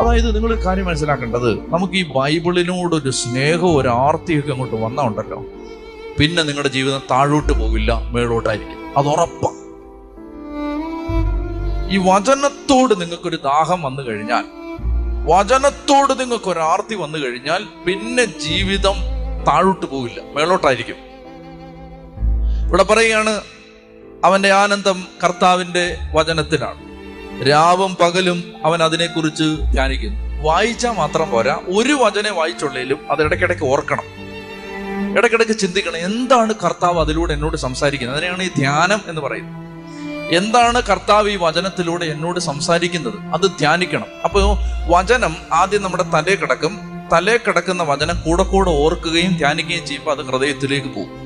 അതായത് നിങ്ങൾ കാര്യം മനസ്സിലാക്കേണ്ടത് നമുക്ക് ഈ ബൈബിളിനോടൊരു സ്നേഹവും ഒരു ആർത്തിയൊക്കെ അങ്ങോട്ട് വന്നാൽ ഉണ്ടല്ലോ. പിന്നെ നിങ്ങളുടെ ജീവിതം താഴോട്ട് പോകില്ല മേളോട്ടായിരിക്കും. അത് ഉറപ്പാണ് ഈ വചനത്തോട് നിങ്ങൾക്കൊരു ദാഹം വന്നു കഴിഞ്ഞാൽ വചനത്തോട് നിങ്ങൾക്ക് ഒരു ആർത്തി വന്നു കഴിഞ്ഞാൽ പിന്നെ ജീവിതം താഴോട്ട് പോകില്ല മേളോട്ടായിരിക്കും. ഇവിടെ പറയുകയാണ് അവന്റെ ആനന്ദം കർത്താവിന്റെ വചനത്തിലാണ്. രാവും പകലും അവൻ അതിനെക്കുറിച്ച് ധ്യാനിക്കുന്നു. വായിച്ചാൽ മാത്രം പോരാ. ഒരു വചനെ വായിച്ചുള്ളേലും അത് ഇടയ്ക്കിടയ്ക്ക് ഓർക്കണം. ഇടയ്ക്കിടയ്ക്ക് ചിന്തിക്കണം. എന്താണ് കർത്താവ് അതിലൂടെ എന്നോട് സംസാരിക്കുന്നത്? അതിനെയാണ് ഈ ധ്യാനം എന്ന് പറയുന്നത്. എന്താണ് കർത്താവ് ഈ വചനത്തിലൂടെ എന്നോട് സംസാരിക്കുന്നത്? അത് ധ്യാനിക്കണം. അപ്പോൾ വചനം ആദ്യം നമ്മുടെ തലേ കിടക്കും. തലേ കിടക്കുന്ന വചനം കൂടെ കൂടെ ഓർക്കുകയും ധ്യാനിക്കുകയും ചെയ്യുമ്പോൾ അത് ഹൃദയത്തിലേക്ക് പോകും.